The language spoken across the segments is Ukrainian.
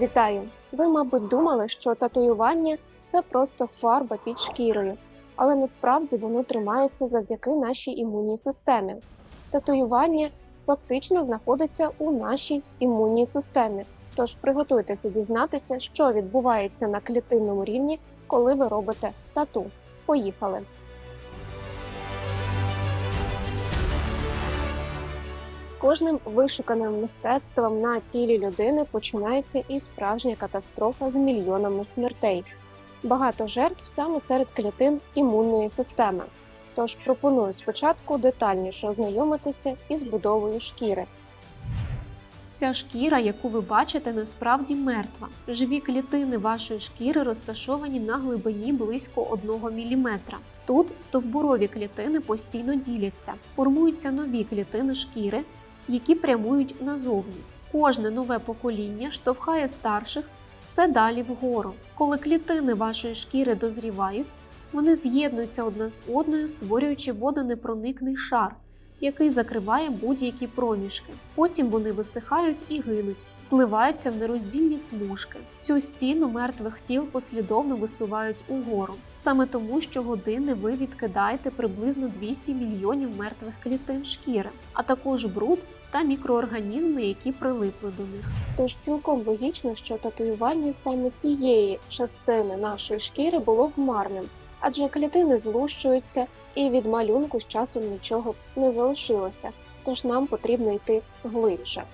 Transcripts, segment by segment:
Вітаю! Ви, мабуть, думали, що татуювання це просто фарба під шкірою, але насправді воно тримається завдяки нашій імунній системі. Татуювання фактично знаходиться у нашій імунній системі. Тож приготуйтеся дізнатися, що відбувається на клітинному рівні, коли ви робите тату. Поїхали! Кожним вишуканим мистецтвом на тілі людини починається і справжня катастрофа з мільйонами смертей. Багато жертв саме серед клітин імунної системи. Тож пропоную спочатку детальніше ознайомитися із будовою шкіри. Вся шкіра, яку ви бачите, насправді мертва. Живі клітини вашої шкіри розташовані на глибині близько 1 мм. Тут стовбурові клітини постійно діляться, формуються нові клітини шкіри, які прямують назовні. Кожне нове покоління штовхає старших все далі вгору. Коли клітини вашої шкіри дозрівають, вони з'єднуються одна з одною, створюючи водонепроникний шар, який закриває будь-які проміжки. Потім вони висихають і гинуть, зливаються в нероздільні смужки. Цю стіну мертвих тіл послідовно висувають угору. Саме тому щогодини ви відкидаєте приблизно 200 мільйонів мертвих клітин шкіри, а також бруд та мікроорганізми, які прилипли до них. Тож цілком логічно, що татуювання саме цієї частини нашої шкіри було б марним, адже клітини злущуються, і від малюнку з часом нічого не залишилося. Тож нам потрібно йти глибше.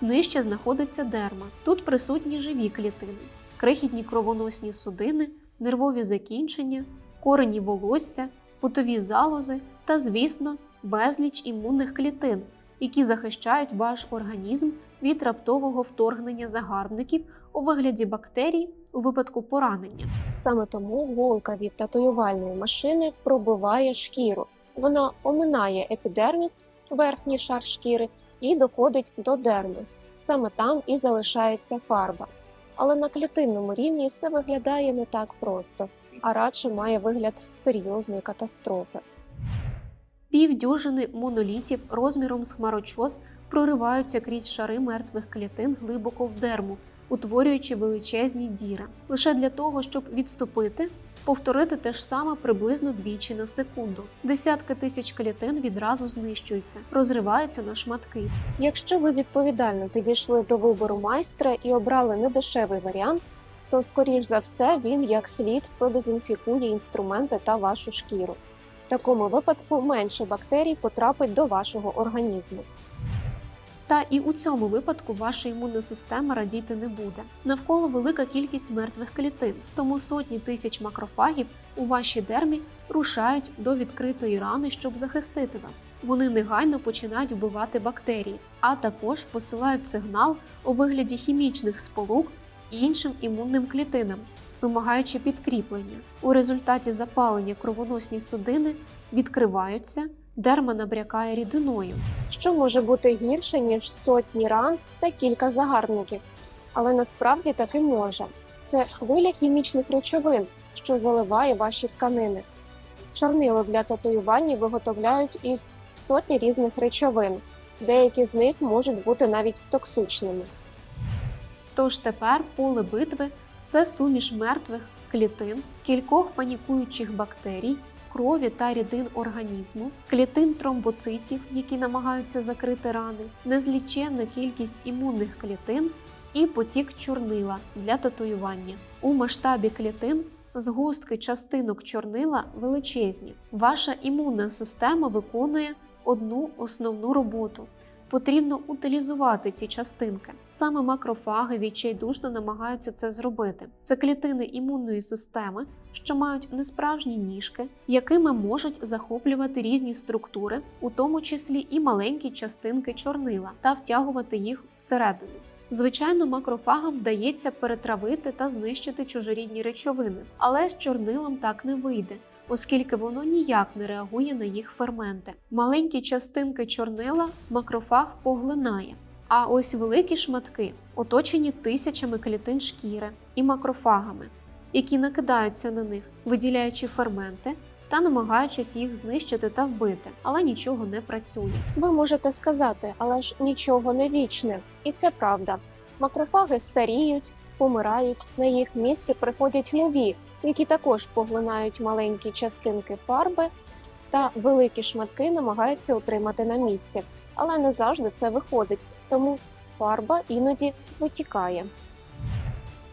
Нижче знаходиться дерма. Тут присутні живі клітини, крихітні кровоносні судини, нервові закінчення, корені волосся, потові залози та, звісно, безліч імунних клітин, які захищають ваш організм від раптового вторгнення загарбників у вигляді бактерій у випадку поранення. Саме тому голка від татуювальної машини пробиває шкіру. Вона оминає епідерміс, верхній шар шкіри, і доходить до дерми. Саме там і залишається фарба. Але на клітинному рівні все виглядає не так просто, а радше має вигляд серйозної катастрофи. Півдюжини монолітів розміром з хмарочос прориваються крізь шари мертвих клітин глибоко в дерму, утворюючи величезні діри. Лише для того, щоб відступити, повторити те ж саме приблизно двічі на секунду. Десятки тисяч клітин відразу знищуються, розриваються на шматки. Якщо ви відповідально підійшли до вибору майстра і обрали недешевий варіант, то скоріш за все він як слід продезінфікує інструменти та вашу шкіру. В такому випадку менше бактерій потрапить до вашого організму. Та і у цьому випадку ваша імунна система радіти не буде. Навколо велика кількість мертвих клітин, тому сотні тисяч макрофагів у вашій дермі рушають до відкритої рани, щоб захистити вас. Вони негайно починають вбивати бактерії, а також посилають сигнал у вигляді хімічних сполук іншим імунним клітинам, вимагаючи підкріплення. У результаті запалення кровоносні судини відкриваються, дерма набрякає рідиною. що може бути гірше ніж сотні ран та кілька загарбників. Але насправді таки може. Це хвиля хімічних речовин, що заливає ваші тканини. Чорнило для татуювання виготовляють із сотні різних речовин. Деякі з них можуть бути навіть токсичними. Тож тепер поле битви це суміш мертвих клітин, кількох панікуючих бактерій, крові та рідин організму, клітин тромбоцитів, які намагаються закрити рани, незліченна кількість імунних клітин і потік чорнила для татуювання. У масштабі клітин згустки частинок чорнила величезні. Ваша імунна система виконує одну основну роботу. Потрібно утилізувати ці частинки. Саме макрофаги відчайдушно намагаються це зробити. Це клітини імунної системи, що мають несправжні ніжки, якими можуть захоплювати різні структури, у тому числі і маленькі частинки чорнила, та втягувати їх всередину. Звичайно, макрофагам вдається перетравити та знищити чужорідні речовини, але з чорнилом так не вийде оскільки воно ніяк не реагує на їх ферменти. Маленькі частинки чорнила макрофаг поглинає. А ось великі шматки оточені тисячами клітин шкіри і макрофагами, які накидаються на них, виділяючи ферменти та намагаючись їх знищити та вбити, але нічого не працює. Ви можете сказати, але ж нічого не вічне, і це правда. Макрофаги старіють, помирають, на їх місце приходять нові, які також поглинають маленькі частинки фарби та великі шматки намагаються утримати на місці. Але не завжди це виходить, тому фарба іноді витікає.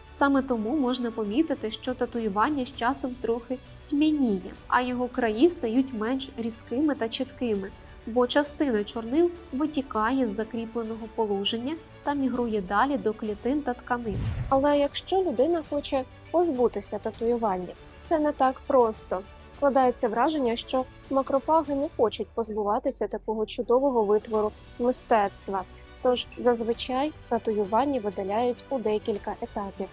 Саме тому можна помітити, що татуювання з часом трохи тьмяніє, а його краї стають менш різкими та чіткими, бо частина чорнил витікає з закріпленого положення та мігрує далі до клітин та тканин. Але якщо людина хоче позбутися татуювання, це не так просто. Складається враження, що макрофаги не хочуть позбуватися такого чудового витвору мистецтва. Тож зазвичай татуювання видаляють у декілька етапів.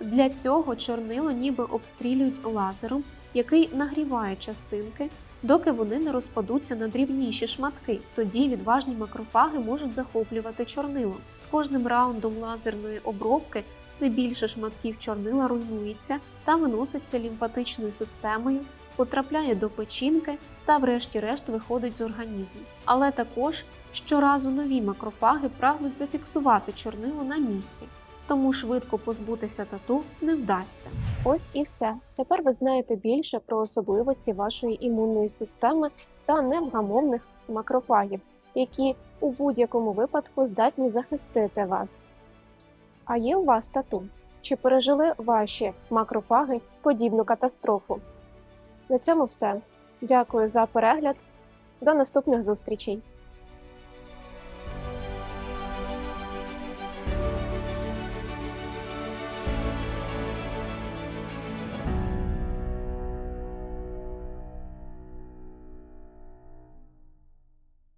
Для цього чорнило ніби обстрілюють лазером, який нагріває частинки, доки вони не розпадуться на дрібніші шматки. Тоді відважні макрофаги можуть захоплювати чорнило. З кожним раундом лазерної обробки все більше шматків чорнила руйнується та виноситься лімфатичною системою, потрапляє до печінки та, врешті-решт, виходить з організму. Але також щоразу нові макрофаги прагнуть зафіксувати чорнило на місці тому швидко позбутися тату не вдасться. Ось і все. Тепер ви знаєте більше про особливості вашої імунної системи та невгамовних макрофагів, які у будь-якому випадку здатні захистити вас. А є у вас тату? Чи пережили ваші макрофаги подібну катастрофу? На цьому все. Дякую за перегляд. До наступних зустрічей!